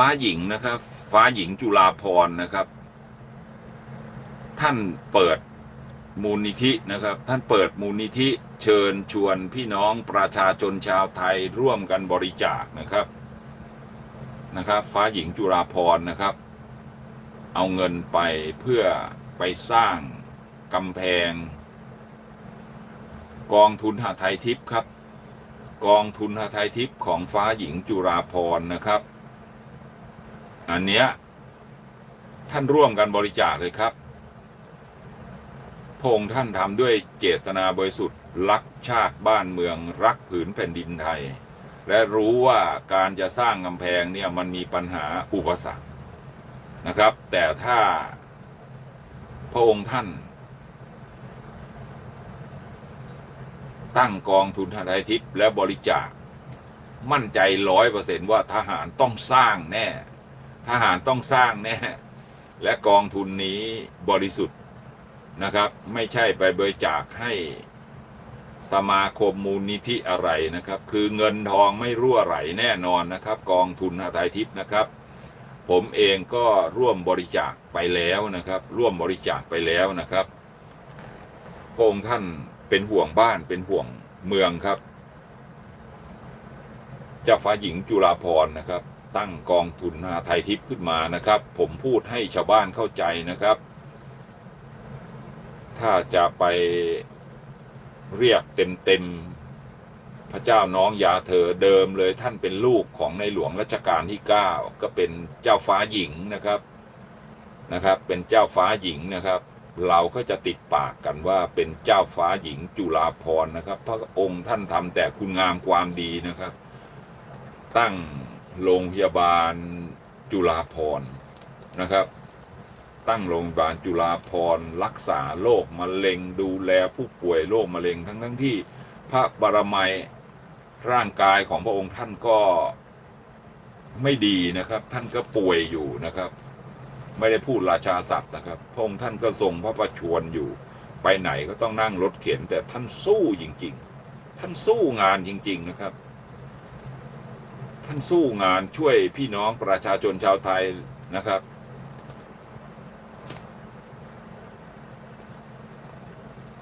ฟ้าหญิงนะครับ ฟ้าหญิงจุฬาพรนะครับ ท่านเปิดมูลนิธินะครับ ท่านเปิดมูลนิธิเชิญชวนพี่น้องประชาชนชาวไทยร่วมกันบริจาคนะครับนะครับ ฟ้าหญิงจุฬาพรนะครับ เอาเงินไปเพื่อไปสร้างกำแพง กองทุนหาไทยทิพย์ครับ กองทุนหาไทยทิพย์ของฟ้าหญิงจุฬาพรนะครับ อันเนี้ยท่านร่วมกันบริจาคเลยครับพงท่านทำด้วยเจตนาบริสุทธิ์รักชาติบ้านเมืองรักผืนแผ่นดินไทย และรู้ว่าการจะสร้างกำแพงเนี่ยมันมีปัญหาอุปสรรคนะครับ แต่ถ้าพระองค์ท่าน ตั้งกองทุนทนายทิพย์และบริจาค มั่นใจร้อยเปอร์เซนว่าทหารต้องสร้างแน่ ทหารต้องสร้างแน่และกองทุนนี้บริสุทธิ์นะครับ ไม่ใช่ไปบริจาคให้สมาคมมูลนิธิอะไรนะครับ คือเงินทองไม่รั่วไหลแน่นอนนะครับ กองทุนอาไทยทิพย์นะครับ ผมเองก็ร่วมบริจาคไปแล้วนะครับ ร่วมบริจาคไปแล้วนะครับพระองค์ท่านเป็นห่วงบ้านเป็นห่วงเมืองครับ เจ้าฟ้าหญิงจุฬาภรณ์นะครับ ตั้งกองทุนอาไทยทิพย์ขึ้นมานะครับ ผมพูดให้ชาวบ้านเข้าใจนะครับ ถ้าจะไปเรียกเต็มๆพระเจ้าน้องยาเธอเดิมเลยท่านเป็นลูกของในหลวงรัชกาลที่ 9 ก็เป็นเจ้าฟ้าหญิงนะครับนะครับ เป็นเจ้าฟ้าหญิงนะครับ เราก็จะติดปากกันว่าเป็นเจ้าฟ้าหญิงจุฬาภรณ์นะครับ พระองค์ท่านทำแต่คุณงามความดีนะครับ ตั้ง โรงพยาบาลจุฬาภรณ์นะครับ ตั้งโรงพยาบาลจุฬาภรณ์รักษาโรคมะเร็งดูแลผู้ป่วยโรคมะเร็งทั้งทั้งที่พระบารมัยร่างกายของพระองค์ท่านก็ไม่ดีนะครับ ท่านก็ป่วยอยู่นะครับ ไม่ได้พูดราชาศัพท์นะครับ พระองค์ท่านก็ทรงพระประชวรอยู่ ไปไหนก็ต้องนั่งรถเข็นแต่ท่านสู้จริง ๆ ท่านสู้งานจริง ๆนะครับ ท่านสู้งานช่วยพี่น้องประชาชนชาวไทยนะครับ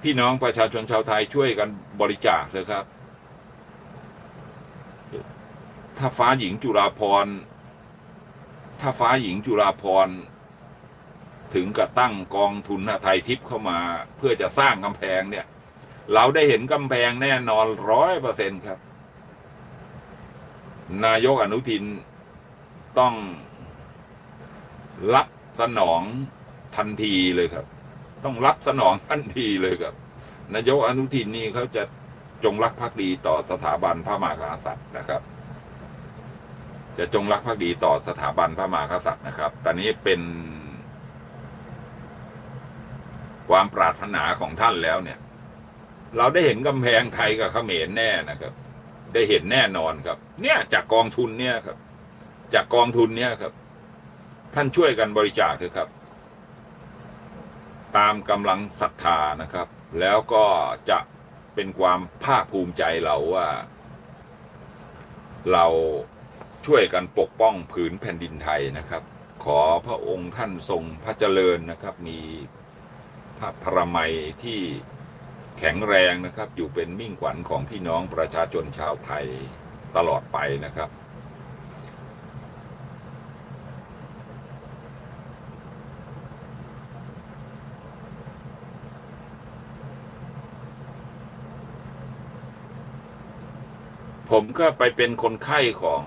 พี่น้องประชาชนชาวไทยช่วยกันบริจาคเถอะครับ ถ้าฟ้าหญิงจุฬาภรถ้าฟ้าหญิงจุฬาภรถึงกับตั้งกองทุนไทยทิพย์เข้ามา เพื่อจะสร้างกำแพงเนี่ย เราได้เห็นกำแพงแน่นอนร้อยเปอร์เซ็นครับ นายกอนุทินต้องรับสนองทันทีเลยครับ ต้องรับสนองทันทีเลยครับ นายกอนุทินนี่เขาจะจงรักภักดีต่อสถาบันพระมหากษัตริย์นะครับ จะจงรักภักดีต่อสถาบันพระมหากษัตริย์นะครับ ตอนนี้เป็น ความปรารถนาของท่านแล้วเนี่ย เราได้เห็นกำแพงไทยกับเขมรแน่นะครับ ได้เห็นแน่นอนครับ เนี่ยจากกองทุนเนี่ยครับ จากกองทุนเนี่ยครับ ท่านช่วยกันบริจาคเถอะครับ ตามกำลังศรัทธานะครับ แล้วก็จะเป็นความภาคภูมิใจเราว่า เราช่วยกันปกป้องผืนแผ่นดินไทยนะครับ ขอพระองค์ท่านทรงพระเจริญนะครับ มีพระพรมัยที่ แข็งแรงนะครับ อยู่เป็นมิ่งขวัญของพี่น้องประชาชนชาวไทยตลอดไปนะครับ ผมก็ไปเป็นคนไข้ของ